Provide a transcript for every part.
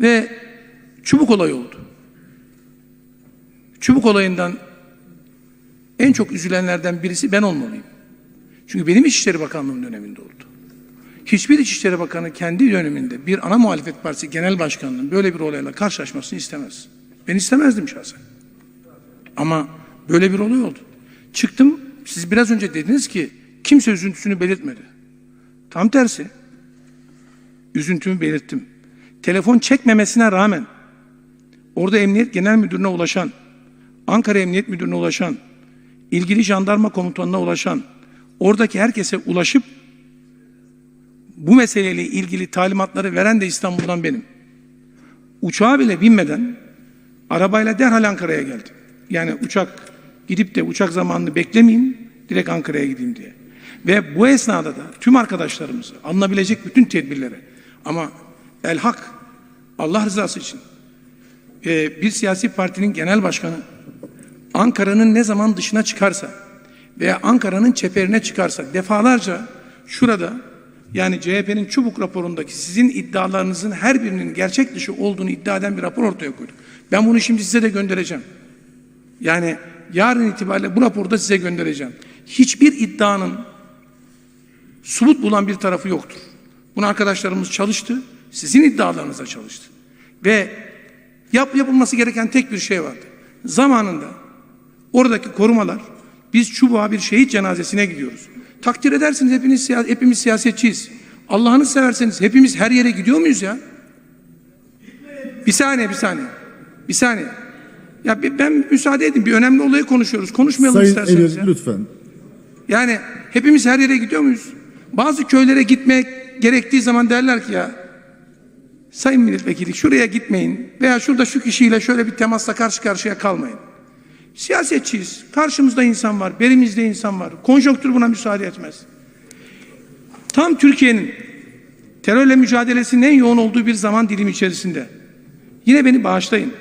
Ve çubuk olayı oldu. Çubuk olayından en çok üzülenlerden birisi ben olmalıyım. Çünkü benim İçişleri Bakanlığım döneminde oldu. Hiçbir İçişleri Bakanı kendi döneminde bir ana muhalefet partisi genel başkanının böyle bir olayla karşılaşmasını istemez. Ben istemezdim şahsen. Ama böyle bir olay oldu. Çıktım, siz biraz önce dediniz ki kimse üzüntüsünü belirtmedi. Tam tersi. Üzüntümü belirttim. Telefon çekmemesine rağmen orada Emniyet Genel Müdürü'ne ulaşan, Ankara Emniyet Müdürü'ne ulaşan, ilgili jandarma komutanına ulaşan, oradaki herkese ulaşıp bu meseleyle ilgili talimatları veren de İstanbul'dan benim. Uçağa bile binmeden arabayla derhal Ankara'ya geldim. Yani uçak gidip de uçak zamanını beklemeyeyim, direkt Ankara'ya gideyim diye. Ve bu esnada da tüm arkadaşlarımızı alınabilecek bütün tedbirlere ama el hak Allah rızası için e, bir siyasi partinin genel başkanı Ankara'nın ne zaman dışına çıkarsa veya Ankara'nın çeperine çıkarsa defalarca şurada yani CHP'nin çubuk raporundaki sizin iddialarınızın her birinin gerçek dışı olduğunu iddia eden bir rapor ortaya koyduk. Ben bunu şimdi size de göndereceğim. Yani yarın itibariyle bu raporu da size göndereceğim. Hiçbir iddianın subut bulan bir tarafı yoktur. Bunu arkadaşlarımız çalıştı. Sizin iddialarınıza çalıştı. Ve yap, yapılması gereken tek bir şey vardı. Zamanında oradaki korumalar biz çubuğa bir şehit cenazesine gidiyoruz. Takdir edersiniz hepiniz, siya- hepimiz siyasetçiyiz. Allah'ını severseniz hepimiz her yere gidiyor muyuz ya? Bir saniye, bir saniye. Bir saniye. Ya ben müsaade edin bir önemli olayı konuşuyoruz. Konuşmayalım Sayın isterseniz ya. Emir lütfen. Yani hepimiz her yere gidiyor muyuz? Bazı köylere gitmek gerektiği zaman derler ki ya Sayın Milletvekili şuraya gitmeyin veya şurada şu kişiyle şöyle bir temasla karşı karşıya kalmayın. Siyasetçiyiz. Karşımızda insan var, berimizde insan var. Konjonktür buna müsaade etmez. Tam Türkiye'nin terörle mücadelesinin en yoğun olduğu bir zaman dilimi içerisinde. Yine beni bağışlayın.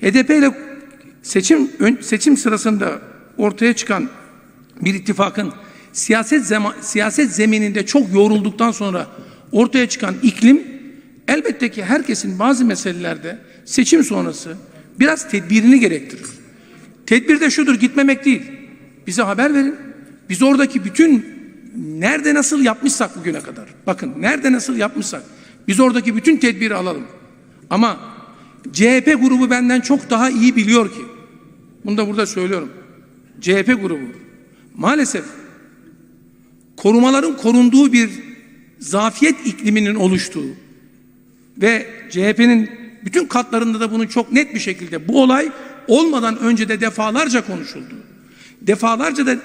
HDP ile seçim seçim sırasında ortaya çıkan bir ittifakın siyaset zema, siyaset zemininde çok yoğrulduktan sonra ortaya çıkan iklim elbette ki herkesin bazı meselelerde seçim sonrası biraz tedbirini gerektirir. Tedbir de şudur gitmemek değil. Bize haber verin. Biz oradaki bütün nerede nasıl yapmışsak bugüne kadar. Bakın nerede nasıl yapmışsak biz oradaki bütün tedbiri alalım. Ama CHP grubu benden çok daha iyi biliyor ki. Bunu da burada söylüyorum. CHP grubu maalesef korumaların korunduğu bir zafiyet ikliminin oluştuğu ve CHP'nin bütün katlarında da bunun çok net bir şekilde bu olay olmadan önce de defalarca konuşuldu. Defalarca da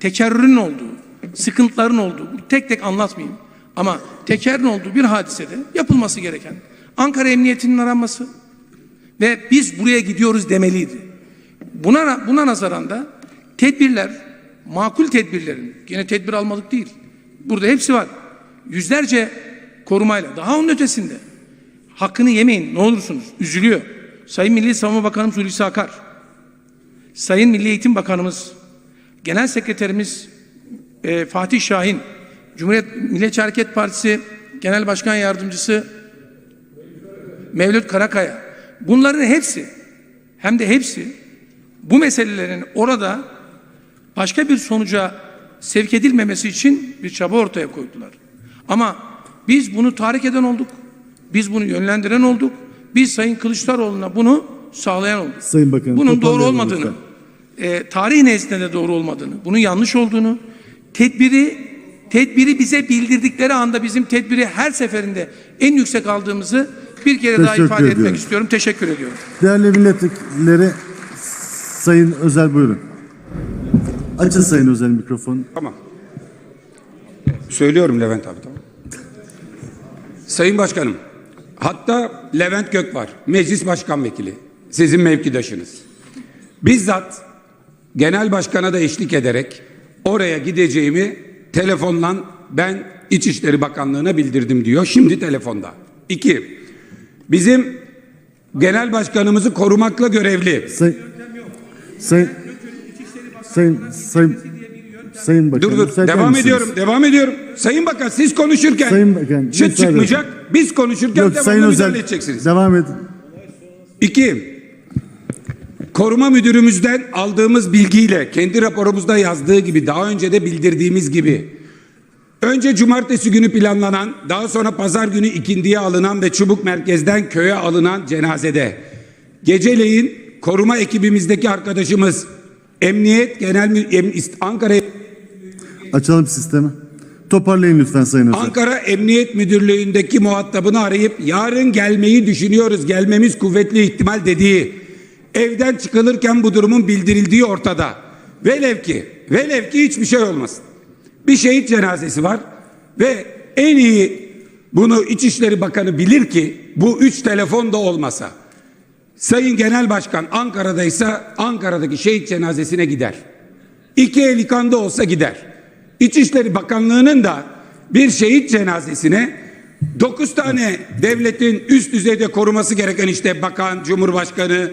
tekerrürün olduğu, sıkıntıların olduğu, tek tek anlatmayayım ama tekerrürün olduğu bir hadisede yapılması gereken Ankara Emniyeti'nin aranması ve biz buraya gidiyoruz demeliydi. Buna, buna nazaran da tedbirler, makul tedbirlerin, yine tedbir almadık değil. Burada hepsi var. Yüzlerce korumayla, daha onun ötesinde. Hakkını yemeyin ne olursunuz. Üzülüyor. Sayın Milli Savunma Bakanımız Hulusi Akar, Sayın Milli Eğitim Bakanımız, Genel Sekreterimiz e, Fatih Şahin, Cumhuriyet Milliyetçi Hareket Partisi Genel Başkan Yardımcısı Mevlüt Karakaya. Bunların hepsi hem de hepsi bu meselelerin orada başka bir sonuca sevk edilmemesi için bir çaba ortaya koydular. Ama biz bunu tahrik eden olduk. Biz bunu yönlendiren olduk. Biz Sayın Kılıçdaroğlu'na bunu sağlayan olduk. Sayın Bakanım, Bunun doğru olmadığını, e, tarih nezdinde de doğru olmadığını, bunun yanlış olduğunu, tedbiri tedbiri bize bildirdikleri anda bizim tedbiri her seferinde en yüksek aldığımızı bir kere daha Teşekkür ifade etmek ediyorum. istiyorum. Teşekkür ediyorum. Değerli milletvekilleri Sayın Özel buyurun. Açın Sayın Özel mikrofonu. Tamam. Söylüyorum Levent abi tamam. Sayın Başkanım, hatta Levent Gök var, meclis başkan vekili, sizin mevkidaşınız. Bizzat genel başkana da eşlik ederek oraya gideceğimi telefonla ben İçişleri Bakanlığı'na bildirdim diyor. Şimdi telefonda. İki, bizim genel başkanımızı korumakla görevli. Say, Sayın Sayın Sayın Sayın Bakanım Dur dur devam ediyorum devam ediyorum. Sayın Bakan siz konuşurken Sayın Bakan, çıt çıkmayacak. Biz konuşurken Yok Sayın Özel edeceksiniz. devam edin. İki, koruma müdürümüzden aldığımız bilgiyle kendi raporumuzda yazdığı gibi daha önce de bildirdiğimiz gibi önce cumartesi günü planlanan daha sonra pazar günü ikindiye alınan ve çubuk merkezden köye alınan cenazede geceleyin koruma ekibimizdeki arkadaşımız Emniyet Genel Mü- Ankara Açalım sistemi. Toparlayın lütfen Sayın Özel. Ankara Emniyet Müdürlüğü'ndeki muhatabını arayıp yarın gelmeyi düşünüyoruz. Gelmemiz kuvvetli ihtimal dediği evden çıkılırken bu durumun bildirildiği ortada. Velev ki, velev ki hiçbir şey olmasın. Bir şehit cenazesi var ve en iyi bunu İçişleri Bakanı bilir ki bu üç telefon da olmasa Sayın Genel Başkan Ankara'daysa Ankara'daki şehit cenazesine gider. İki el olsa gider. İçişleri Bakanlığı'nın da bir şehit cenazesine dokuz tane devletin üst düzeyde koruması gereken işte bakan, cumhurbaşkanı,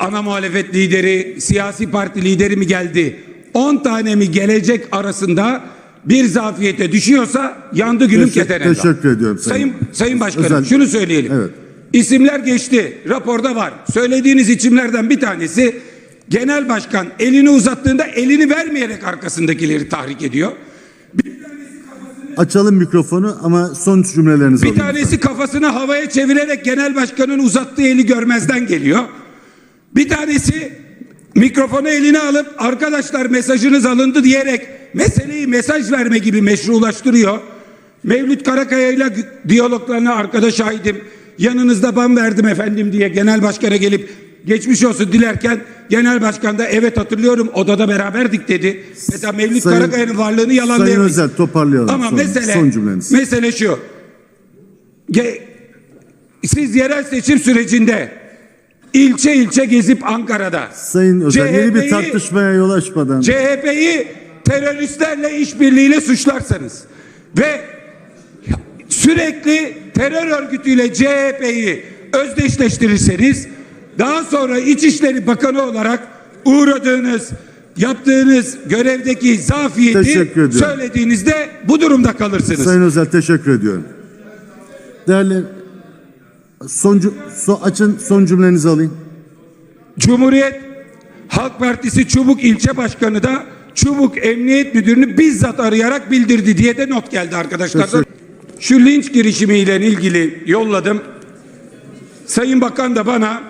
ana muhalefet lideri, siyasi parti lideri mi geldi? 10 tane mi gelecek arasında bir zafiyete düşüyorsa yandı gülüm Teşekkür- teşekkür ediyorum Sayın- Sayın, Sayın Başkanım Özel- şunu söyleyelim. Evet. İsimler geçti. Raporda var. Söylediğiniz isimlerden bir tanesi genel başkan elini uzattığında elini vermeyerek arkasındakileri tahrik ediyor. Açalım mikrofonu ama son cümlelerinizi Bir tanesi kafasını havaya çevirerek genel başkanın uzattığı eli görmezden geliyor. Bir tanesi mikrofonu eline alıp arkadaşlar mesajınız alındı diyerek meseleyi mesaj verme gibi meşrulaştırıyor. Mevlüt Karakaya ile diyaloglarına arkadaş şahidim. Yanınızda ben verdim efendim diye genel başkana gelip geçmiş olsun dilerken genel başkan da evet hatırlıyorum odada beraberdik dedi. Mesela Mevlüt Sayın- Karakaya'nın varlığını Sayın yalanlayamayız. Özel toparlayalım. Ama son, mesele son cümleniz. mesele şu. Ge- siz yerel seçim sürecinde ilçe ilçe gezip Ankara'da Sayın Özel yeni bir CHP'yi tartışmaya yol açmadan CHP'yi teröristlerle işbirliğiyle suçlarsanız ve sürekli terör örgütüyle CHP'yi özdeşleştirirseniz daha sonra İçişleri Bakanı olarak uğradığınız yaptığınız görevdeki zafiyeti söylediğinizde bu durumda kalırsınız. Sayın Özel teşekkür ediyorum. Değerli son, so- açın son cümlenizi alayım. Cumhuriyet Halk Partisi Çubuk İlçe Başkanı da Çubuk Emniyet Müdürünü bizzat arayarak bildirdi diye de not geldi arkadaşlar. Şu linç girişimiyle ilgili yolladım. Sayın Bakan da bana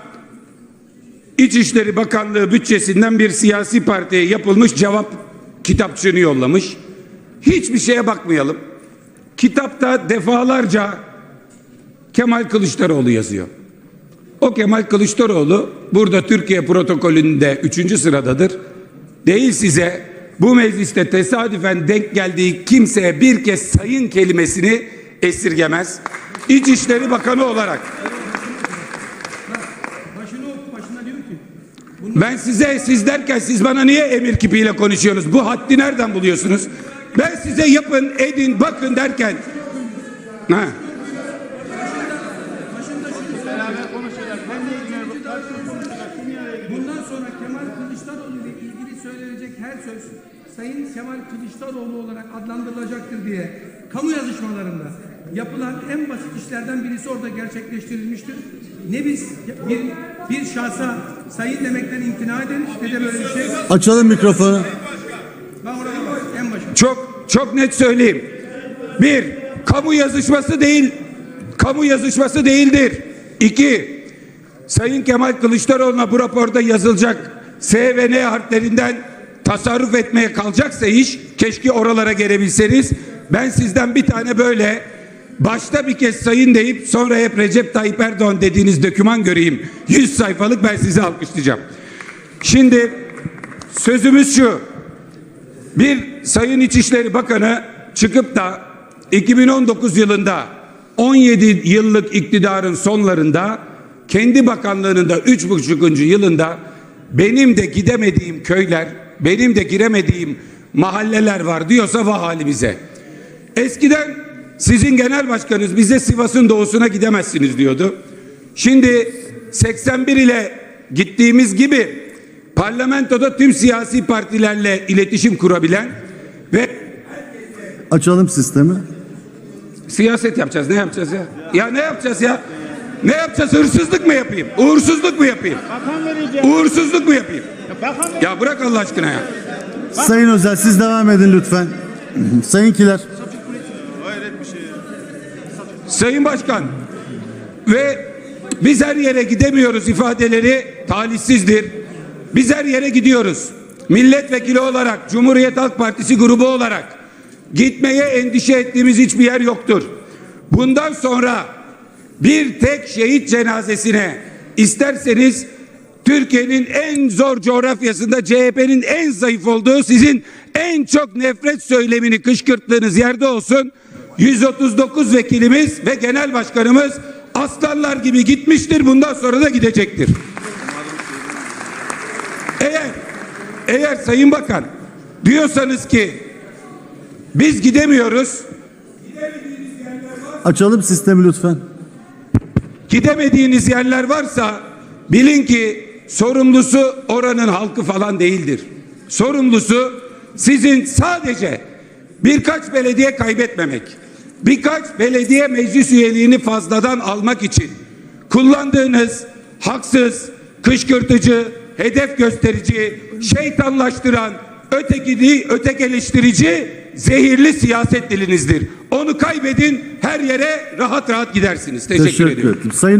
İçişleri Bakanlığı bütçesinden bir siyasi partiye yapılmış cevap kitapçığını yollamış. Hiçbir şeye bakmayalım. Kitapta defalarca Kemal Kılıçdaroğlu yazıyor. O Kemal Kılıçdaroğlu burada Türkiye protokolünde üçüncü sıradadır. Değil size bu mecliste tesadüfen denk geldiği kimseye bir kez sayın kelimesini esirgemez. İçişleri Bakanı olarak Başını oku başına diyor ki ben size siz derken siz bana niye emir kipiyle konuşuyorsunuz? Bu haddi nereden buluyorsunuz? Ben size yapın, edin, bakın derken ha. Bundan sonra Kemal Kılıçdaroğlu ile ilgili söylenecek her söz Sayın Kemal Kılıçdaroğlu olarak adlandırılacaktır diye kamu yazışmalarında yapılan en basit işlerden birisi orada gerçekleştirilmiştir. Ne biz bir, bir şahsa sayın demekten imtina ederiz ne de böyle bir şey. Açalım mikrofonu. Ben orada en başında. Çok çok net söyleyeyim. Bir, kamu yazışması değil, kamu yazışması değildir. İki, Sayın Kemal Kılıçdaroğlu'na bu raporda yazılacak S ve N harflerinden tasarruf etmeye kalacaksa iş, keşke oralara gelebilseniz. Ben sizden bir tane böyle başta bir kez sayın deyip sonra hep Recep Tayyip Erdoğan dediğiniz döküman göreyim. 100 sayfalık ben sizi alkışlayacağım. Şimdi sözümüz şu. Bir Sayın İçişleri Bakanı çıkıp da 2019 yılında 17 yıllık iktidarın sonlarında kendi bakanlığının da 3,5. yılında benim de gidemediğim köyler, benim de giremediğim mahalleler var diyorsa vah halimize. Eskiden sizin genel başkanınız bize Sivas'ın doğusuna gidemezsiniz diyordu. Şimdi 81 ile gittiğimiz gibi parlamentoda tüm siyasi partilerle iletişim kurabilen ve Açalım sistemi. Siyaset yapacağız. Ne yapacağız ya? Ya ne yapacağız ya? Ne yapacağız? Hırsızlık mı yapayım? Uğursuzluk mu yapayım? Bakan vereceğim. Uğursuzluk mu yapayım? Ya bırak Allah aşkına ya. Sayın Özel siz devam edin lütfen. Sayın Kiler. Sayın Başkan ve biz her yere gidemiyoruz ifadeleri talihsizdir. Biz her yere gidiyoruz. Milletvekili olarak, Cumhuriyet Halk Partisi grubu olarak gitmeye endişe ettiğimiz hiçbir yer yoktur. Bundan sonra bir tek şehit cenazesine isterseniz Türkiye'nin en zor coğrafyasında CHP'nin en zayıf olduğu sizin en çok nefret söylemini kışkırttığınız yerde olsun. 139 vekilimiz ve genel başkanımız aslanlar gibi gitmiştir. Bundan sonra da gidecektir. Eğer eğer Sayın Bakan diyorsanız ki biz gidemiyoruz. Açalım sistemi lütfen. Gidemediğiniz yerler varsa bilin ki sorumlusu oranın halkı falan değildir. Sorumlusu sizin sadece birkaç belediye kaybetmemek, birkaç belediye meclis üyeliğini fazladan almak için kullandığınız haksız, kışkırtıcı, hedef gösterici, şeytanlaştıran, ötekili, ötekeleştirici, zehirli siyaset dilinizdir. Onu kaybedin, her yere rahat rahat gidersiniz. Teşekkür, Teşekkür ederim. Sayın